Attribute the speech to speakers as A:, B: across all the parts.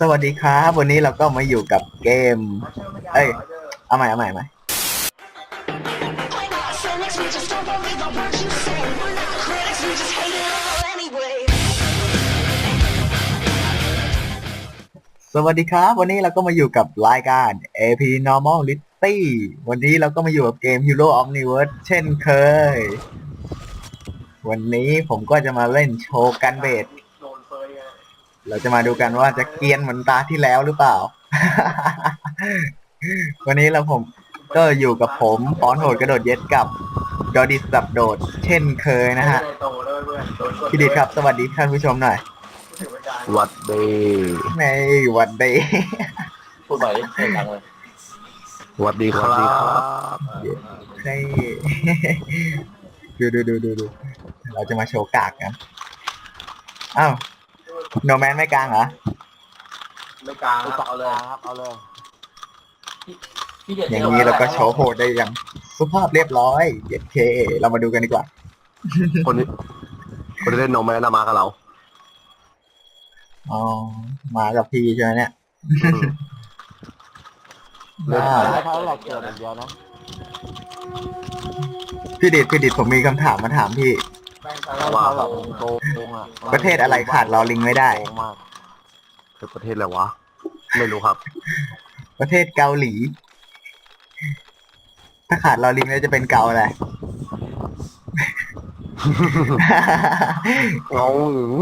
A: สวัสดีครับ วันนี้เราก็มาอยู่กับเกม เอ้ย เอาใหม่เอาใหม่เอาใหม่สวัสดีครับ วันนี้เราก็มาอยู่กับรายการ AP Normality วันนี้เราก็มาอยู่กับเกม Hero Omniverse เช่นเคย วันนี้ผมก็จะมาเล่นโชว์กันเบส เราจะมาดูกันว่าจะเกรียนเหมือนตาที่แล้วหรือเปล่า วันนี้เราผมก็อยู่กับผมปอนโหดกระโดดเย็ดกับดอดิสับโดด เช่นเคยนะฮะพี่ดิดครับ สวัสดีท่านผู้ชมหน่อย
B: วัดดี
A: ในวันเดย์
C: พูดไปเสียงดังเลย
B: วัดดีครับ
A: ให้ดูดูดูดูดูเราจะมาโชว์กากกันอ้าว โนแมนไม่กลางเหรอ
C: ไม่กลางครับเอาเลย
B: ครับเอาเลย
C: พี่เด็ด
A: อย่างนี้เราก็โชว์โหดได้อย่างสุภาพเรียบร้อยเย็ดเคเรามาดูกันดีกว่า
B: คนนี้คนที่เล่นโนแมนนะมากับเรา
A: อ๋อมากับพี่ใช่ไหมเนี่ย
B: เล่น
A: ได้
B: ใช้หลักเกิดอย่างเดียวนะ
A: พี่ดิดพี่ดิดผมมีคำถามมาถามพี่
B: ว่าแบบโกงอะ
A: ประเทศอะไรขาดลอลิงไม่ได้
B: โกงมากคือประเทศอะไรวะ ไม่รู้ครับ
A: ประเทศเกาหลี ถ้าขาดลอลิงแล้วจะเป็นเกาอะไร
B: เงาหึง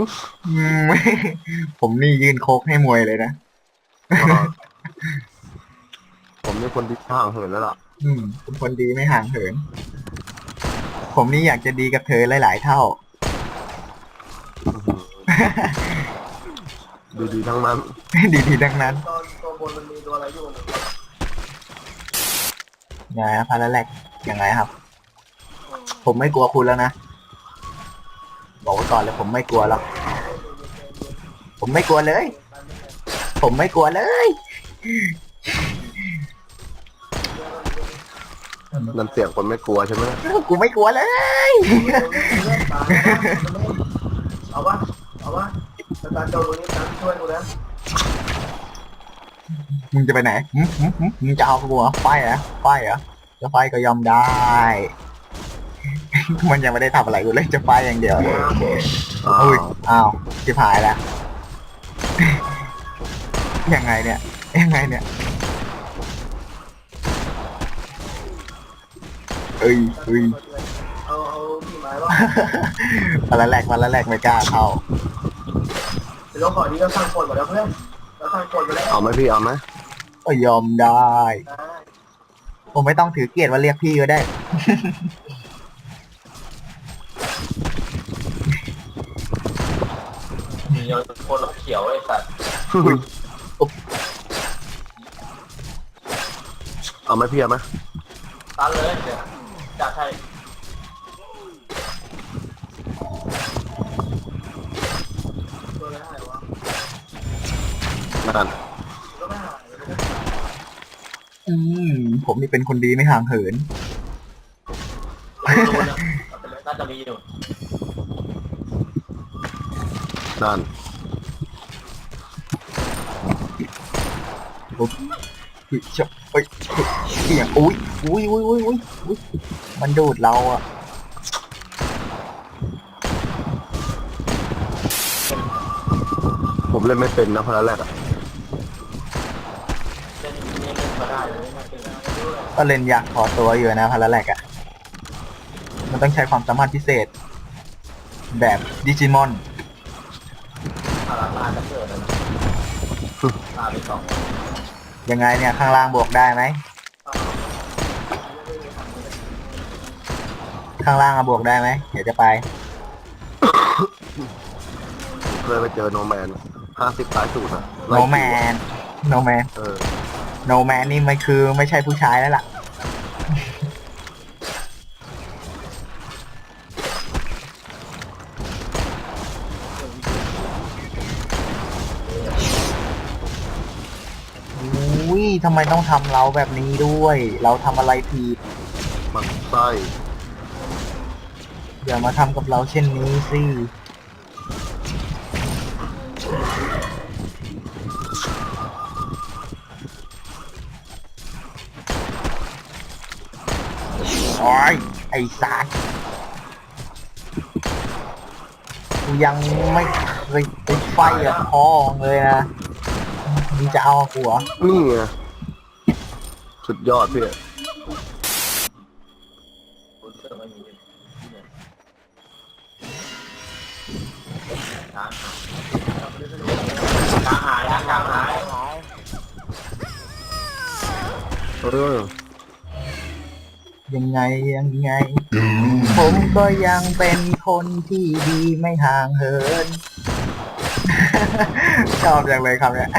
A: อืม ผมนี่ยืนโคกให้มวยเลยนะ
B: ผมนี่คนที่ห่างเหินแล้วล่ะ
A: อืมเป็นคนดีไม่ห่างเหิน ผมนี่อยากจะดีกับเธอหลาย ๆ เท่า
B: ดีๆทั้งนั้น
A: ดีๆดังนั้น
C: ตอนตัวบนมันมีตัวอะไรอยู่
A: ยังไงครับพาราแลกยังไงครับ ผมไม่กลัวคุณแล้วนะ บอกไว้ก่อนเลยผมไม่กลัวหรอกผมไม่กลัวเลย ผมไม่กลัวเลย
B: นั่นเสียงคนไม่กลัวใช่ไหม
A: กูไม่กลัวเลย
C: เอาวะเอาวะอาจารย์โจตรงนี้อาจารย์ช่วยกูนะ
A: มึงจะไปไหนหึหึหึมึงจะเอากูเหรอไฟเหรอไฟเหรอจะไฟก็ยอมได้ มันยังไม่ได้ทำอะไรกูเลยจะไฟอย่างเดียว
B: อ้า
A: อุ้ยวอ้าวจิบหายแล้วยังไงเนี่ยยังไงเนี่ย เอ้ยเอ้ย
C: เอาเอาที่ไม้ว่า
A: วันละแรกวันละแรกไม่กล้าเข้า
C: เดี๋ยวเราขอนี้เราสร้างกฎก่อนแล้วเพื่อนเราสร้างกฎไปแล้ว
B: เอาไหมพี่เอาไหม
A: ก็ยอมได้ ผมไม่ต้องถือเกียรติว่าเรียกพี่ก็ได้
C: มีโยนคนเขียวไอ้สัตว์
B: เอาไหมพี่เอาไหม
C: ตันเลยเดี๋ยว จัดให้ตัวอะไรหายวะ
B: นั่น
C: ก็ไม่หาย
A: อืมผมนี่เป็นคนดีไม่ห่างเหิน
C: รู้นะน่าจะมีอยู่
B: นั่น
A: ปุ๊บเฮ้ยเจ้าเฮ้ยเฮ้ยเสียงอุ้ยอุ้ยอุ้ยอุ้ยอุ้ยอุ้ย มันดูดเราอะ
B: ผมเล่นไม่เป็นนะพาราแรกอะ
C: เล่นเล่นมาได้เลยไม่เป็นไร
A: ก็เล่นอยากขอตัวอยู่นะพาราแลกอะมันต้องใช้ความสามารถพิเศษ แบบดิจิมอน
C: พาราตาจะเกิดเลยนะตาไปสอง
A: ยังไงเนี่ย ข้างล่างบวกได้ไหม ข้างล่างอะบวกได้ไหมเดี๋ยวจะไป
B: เคยไปเจอโนแมนห้าสิบสายสูตรอะ
A: โนแมนโนแมน
B: เออ
A: โนแมนนี่มันคือไม่ใช่ผู้ชายแล้วล่ะ อุ้ยทำไมต้องทำเราแบบนี้ด้วย เราทำอะไรผิด
B: หมันไส้
A: อย่ามาทำกับเราเช่นนี้สิโอ้ยไอ้สารยังไม่เคยติไฟอะพ่อเลยนะมีจะเอาหัว
B: นี่ไงสุดยอดพี่
C: กลางหายกลางหาย
B: เออ
A: ยังไงยังไง ผมก็ยังเป็นคนที่ดีไม่ห่างเหิน ชอบจังเลยคำเนี้ย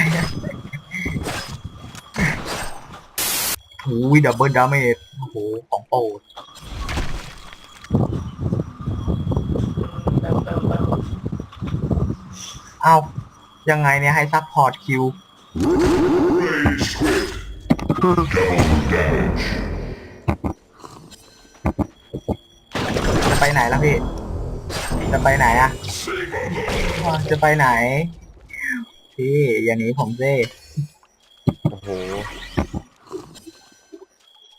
A: โอ้ยดับเบิลดาเมจโอ้โหของโปรด อ้ายังไงเนี่ยให้ซัพพอร์ตคิวจะไปไหนล่ะพี่ จะไปไหนอะ่ะจะไปไหน พี่อย่าหนีผมสิ
B: โอ้โห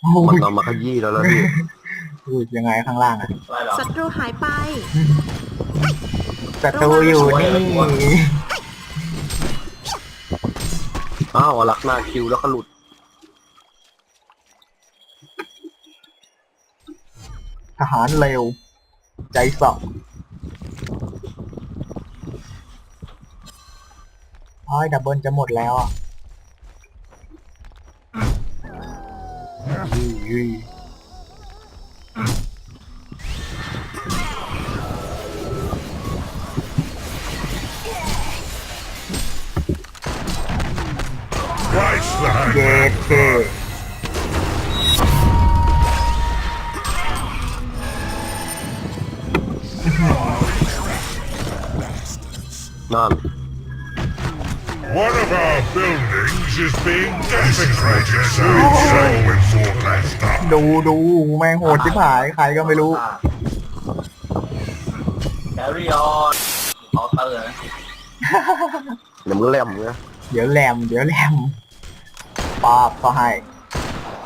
A: โอ้
B: มัน
A: ย
B: นำมาขยี้แล้วแล้วพี่
A: พูดยังไงข้างล่างอะ
C: อะไรหรอ
D: ศัตรูหายไป
A: ศัตรูอยู่นี่
B: อ้าวเอาลักหน้าคิวแล้วก็หลุด
A: ทหารเร็ว ใจสอบอ้อยดับเบิลจะหมดแล้วอะอุ้ย อุ้ยเย็ดเค
B: นั่น
E: One of our buildings is being desecrated, so so informed last time.
A: ดูดูแม่งโหดชิบหายใครก็ไม่รู้
C: แคริออนเคาน์เตอร์นะ
B: เดี๋ยวมันแหลมไง
A: เดี๋ยวแหลมเดี๋ยวแหลม ปาบก็ให้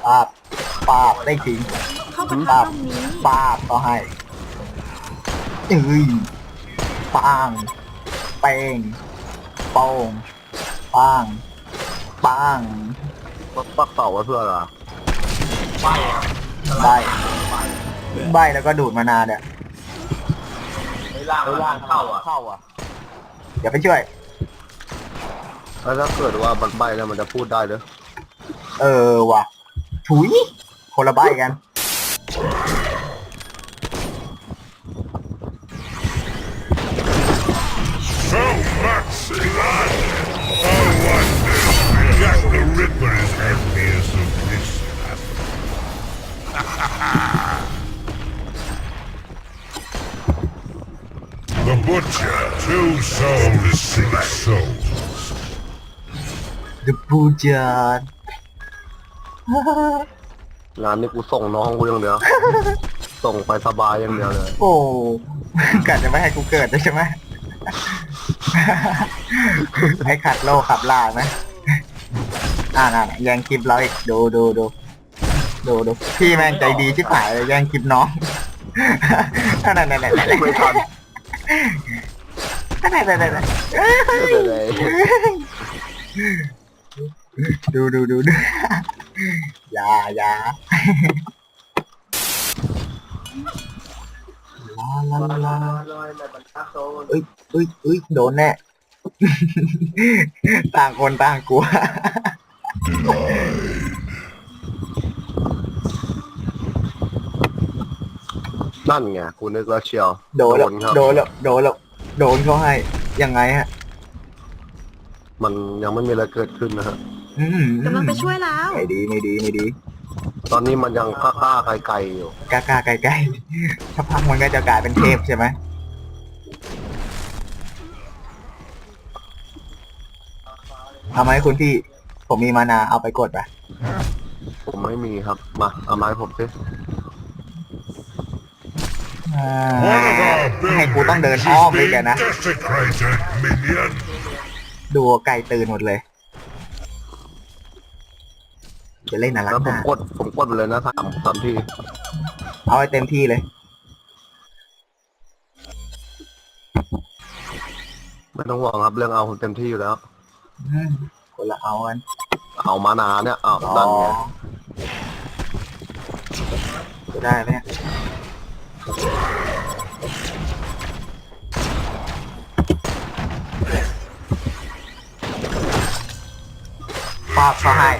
A: ปาบปาบได้จริง
D: เข้าประทับตรงนี้
A: ปาบก็ให้เอ้ยปังเป้งโป้งปังปัง
B: ปักปักเต่าไว้เพื่ออะไร
C: ไฟครับ
A: ใบใบแล้วก็ดูดมานานเนี่ย
C: ไม่ล่างไม่ล่างเข้าอะ
B: เข้าอะ
A: เดี๋ยวไปช่วย
B: แล้วถ้าเกิดว่ามันใบแล้วมันจะพูดได้เด้อ
A: เออว่ะถุย คนละใบกัน
E: So much blood! Oh, wonder if Jack the Ripper is envious of this stuff. the Butcher, two souls, six souls.
A: The Butcher
B: งานนี้กูส่งน้องกูอย่างเดียว ส่งไปสบายอย่างเดียวเลย
A: โอ้กะจะไม่ให้กูเกิดด้วยใช่ไหมให้ขัดโลกขับลาไหมอ่านั่นแย่งคลิปเราอีกดูดูดูดูดูพี่แม่งใจดีชิบหายเลยแย่งคลิปน้องนั่นนั่นนั่นนั่นนั่น
B: ไม่ทัน
A: นั่นนั่นนั่นนั่น
B: ไม่เป็นไร
A: ดูดูดูดู อย่าอย่าลาลาลา
C: ลอยในบรรทัดโซน
A: เอ้ยเอ้ยเอ้ยโดนแน่ ต่างคนต่างกลัว
B: นั่นไงกูนึกแล้วเชียว
A: โดนแล้ว
B: ครับ
A: โดนแล้วโดนแล้วโดนเขาให้ ยังไงฮะ
B: มันยังไม่มีอะไรเกิดขึ้นนะฮะ
A: อืม
D: กำลังไปช่วยแล้ว
A: ไม่ดีไม่ดีไม่ดี
B: ตอนนี้มันยังกล้าๆไกลๆอยู่
A: กล้ากล้าไกลไกลถ้าพักมันก็จะกลายเป็นเทพใช่ไหมเอาไหมคุณพี่ ผมมีมานาเอาไปกดไป
B: ผมไม่มีครับ มาเอาไม้ผมสิ
A: อ่า
E: One of our
A: ให้กูต้อง
E: buildings
A: เดินอ้อม
E: is
A: เลยแก
E: being
A: นะ
E: desecrated, minion.
A: ดูไก่ตื่นหมดเลย จะเล่นอะไร
B: แล้วผม
A: นะ
B: กดผมกดไปเลยนะสามสามที
A: เอาให้เต็มที่เลย
B: ไม่ต้องห่วงครับเรื่องเอาผมเต็มที่อยู่แล้ว
A: อืมคนละเอากัน
B: เอามานานเนี่ยเอา
A: อ๋อ
B: ดันไง
A: จะได้ไหมเนี่ยปาบเขาให้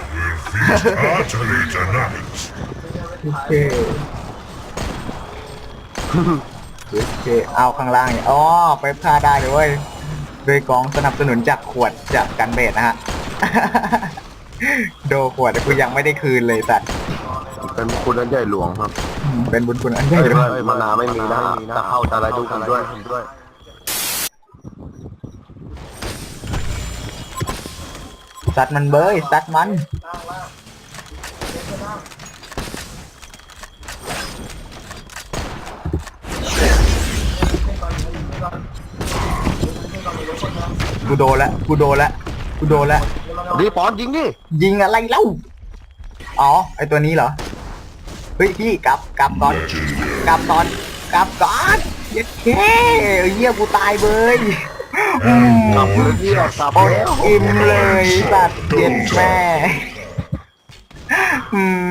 E: Heartily tonight.
A: โอเคโอเคเอาข้างล่างเนี่ยอ๋อไปพาได้เลยเว้ยโดยกองสนับสนุนจากขวดจากกันเบสนะฮะ โดขวดกูยังไม่ได้คืนเลยสัตว์
B: เป็นคุณอันใหญ่หลวงครับ
A: อืมเป็นบุญคุณอันใหญ่
B: เฮ้ย
A: เลย
B: เฮ้ยมานาไม่มีนะแต่เข้าแต่อะไรดูผมด้วย ผมด้วย
A: สัตว์มันเบยสัตว์มันกูโดนแล้วกูโดนแล้วกูโดนแล้ว
B: ดีปอนยิงดิ
A: ยิงอะไรเล่าอ๋อไอตัวนี้เหรอเฮ้ยพี่กลับกลับก่อนกลับก่อนกลับก่อนเย้เฮ้ยเยี่ยกูตายเบย อืม
B: กลับเลยเที่ยกลับ
A: โอ้ย
B: แล้ว
A: อิ่มเลยสัตว์เย็นแม่อืม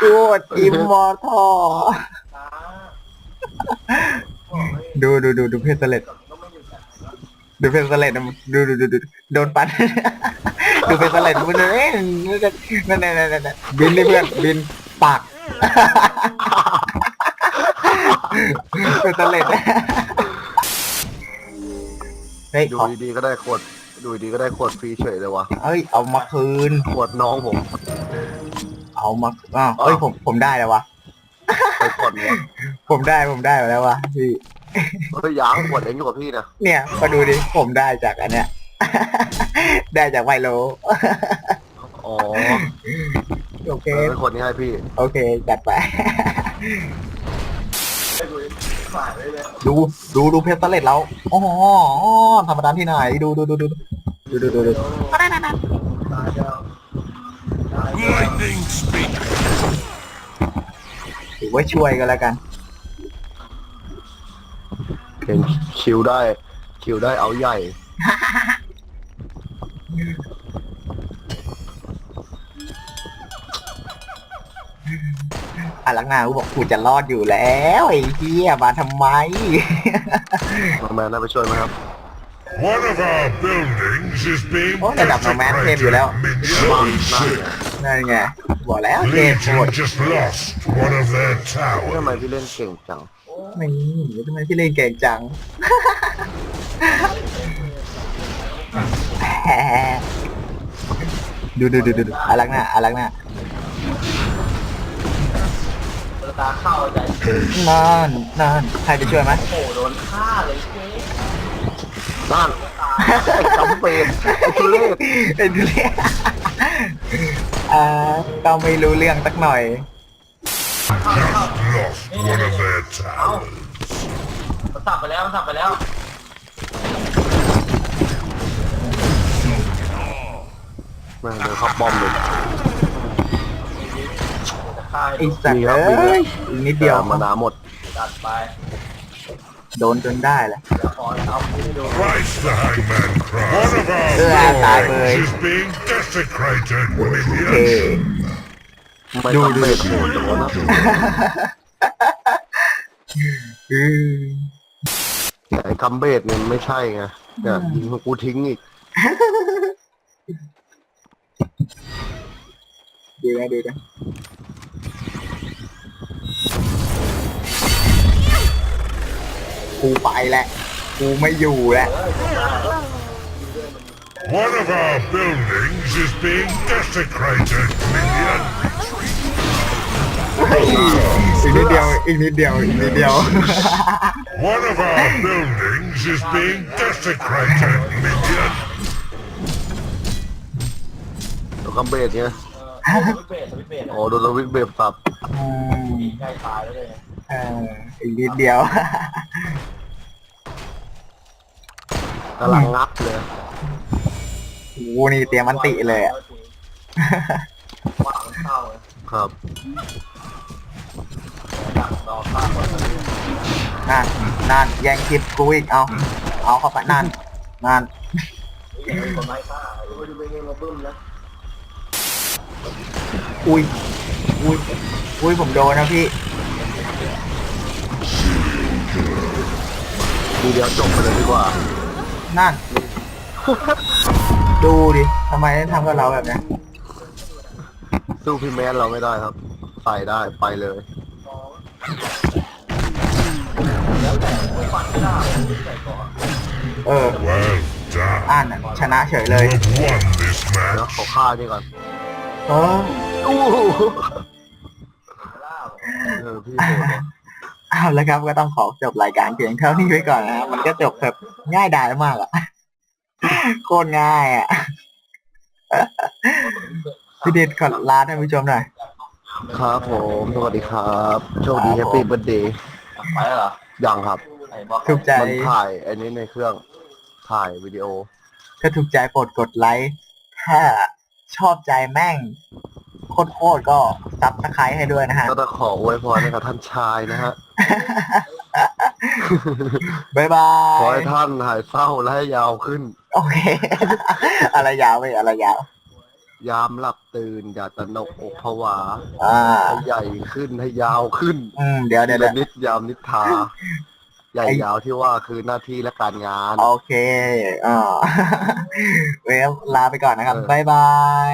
A: กูอดอิ่มมอทอดูดูดูดูเพชรสเลดดูเพชรสเลดนะดูดูดูดูโดนปันดูเพชรสเลดมันเลยนั่นนั่นนั่นนั่นบินเพื่อนบินปากเพชรสเลด ฮ้ย
B: ดู
A: ขอ
B: ดีๆก็ได้ขวดดูดีๆก็ได้ขวดฟรีเฉยเลยวะ
A: เอ้ย เอามาคืน
B: ขวดน้องผม
A: เอามาอ้าวเอ้ย ผม ผมได้แล้ววะ
B: ไปขวดเนี่ย
A: ผมได้ ผมได้มาแล้ววะพี่
B: เฮ้ยยางขวดเองอยู่กับพี่นะ
A: เนี่ยมาดูดิ ผมได้จากอันเนี้ย ได้จากไวโล
B: อ๋อ
A: โอเค
B: เออเป็นขวดนี้ให้พี่
A: โอเค จัดไปดู ดูดูเพชรสเลตแล้วอ๋ออ๋อธรรมดาที่ไหนดูดูดูดูดูดูดูดู
E: Lightning speak.
A: ถือว่าช่วยกันแล้วกัน
B: เห็นคิวได้ คิวได้เอาใหญ่
A: อารักนากูบอกกูจะรอดอยู่แล้วไอ้เหี้ยมาทำไม
B: น้องแมนได้ไปช่วยไหมครับ
E: One of our buildings is being
A: โอ้ระดับโนแมนเทมอยู่แล้ว
E: desecrated.
A: นั่นไงบอกแล้วเกมโห
E: Legion
A: ด
E: just lost one of their
B: ทำไม
E: towers.
B: พี่เล่นเก่งจัง
A: นี่ทำไมพี่เล่นเก่งจัง ดูดูดูดูดูอารักหน้าอารักหน้า
C: ตาเข้าใจ
A: นั่นนั่นใครจะช่วยไหม
C: โอ้โหโดนฆ่าเลยเจ๊
B: นั่นไอ้จำเป็นไอ้ทุเรศ
A: ไอ้ดูเรียอ่าก็ไม่รู้เรื่องสักหน่อย
E: Just lost one of their towers.
C: มันสับไปแล้วมันสับไปแล้ว
B: แม่งเดินเข้าป้อมเลย
C: จะฆ่าให้
A: ไอ้
C: ดู
A: สัตว์เอ้ยอีกนิดเดียว
B: มานาหมด
C: จัดไป
A: โดนจนได้แหละ
C: เดี๋ยวขอเอาไปให้ดู
E: Christ the hangman cries. One of our
A: Yeah, I
E: buildings
A: agree.
E: is being desecrated,
A: โอเค
E: minions.
B: ไม่
A: ดู
B: ทำ
A: ดู
B: เบสโหดจังวะนะ
A: อืม
B: แต่ไอ้คัมเบสเนี่ยไม่ใช่ไงเนี่ยยิงกูทิ้งอีก
A: ดูนะดูนะ กูไปแหละ กูไม่อยู่แล้ว
E: One of our buildings is being desecrated, minion.
A: อีกนิดเดียว อีกนิดเดียว อีกนิดเดียว
E: One of our buildings is being desecrated, minion.
B: ตัวคัมเบสเนี่ย
C: เออสวิตช์เบสสวิตช์เบส
B: โอ้โดนสวิตช์เบสสับ
A: อืม
C: ใกล้ตายแล้วเลย
A: เอออีกนิดเดียว
B: กำลังงับเลย
A: กูนี่เตรียมมันติเลยอะ
C: ว่ามันเข้าเลย
B: ครับ
C: รอข้ามก่อนนะพี่
A: นั่นนั่นแย่งคลิปกูอีกเอา เอาเข้าไปนั่นนั่น
C: อย่าให้คนไม้ฆ่าโอ้ยไม่ให้มาบึ้มนะ
A: อุ้ยอุ้ยอุ้ยผมโดนนะพี่
B: ทีเดียวจบไปเลยดีกว่า
A: นั่น ดูดิทำไมต้องทำกับเราแบบเนี้ย
B: สู้พี่แมนเราไม่ได้ครับใส่ได้ไปเลย
A: เออ
E: Well done.
A: อ่านน่ะชนะเฉยเลย
E: You have won this
B: เดี๋ยว
E: match.
B: ขอฆ่านี่ก่อน
A: เออ
B: อู้หู
C: ล่า
B: เออพี่โหดว่ะ
A: เอาแล้วครับก็ต้องขอจบรายการเพียงเท่านี้ไว้ก่อนนะมันก็จบแบบง่ายดายมากอะโคตรง่ายอะพี่เดชขอลาท่านผู้ชมหน่อย
B: ครับผมสวัสดีครับโชคดีแฮปปี้เบิร์ดเดย์
C: ไปแล้วเหรอ
B: ยังครับ
C: ไอ้บล็อก
A: ถูกใจ
B: มันถ่ายอันนี้ในเครื่องถ่ายวิดีโอ
A: ถ้าถูกใจโปรดกดไลค์ถ้าชอบใจแม่ง โคตรๆก็ซับสไครต์ให้ด้วยนะฮะ
B: ก็ต้องขออวยพรให้กับท่านชายนะฮะ
A: บ๊ายบา
B: ขอ
A: ย
B: ให้ท่านหายเศร้าและให้ยาวขึ้น
A: โอเค อะไรยาวไปอะไรยาว
B: ยามหลับตื่นอย่าตระหนกอกผวา
A: อ่า
B: ให้ใหญ่ขึ้นให้ยาวขึ้น
A: อืม เดี๋ยวเดี๋ยว
B: ที
A: เดี๋ยว
B: ละนิดยามนิทา ใหญ่ยาวที่ว่าคือหน้าที่และการงาน
A: โอเค อ่า เวฟลาไปก่อนนะครับ
B: เออ
A: บ๊ายบาย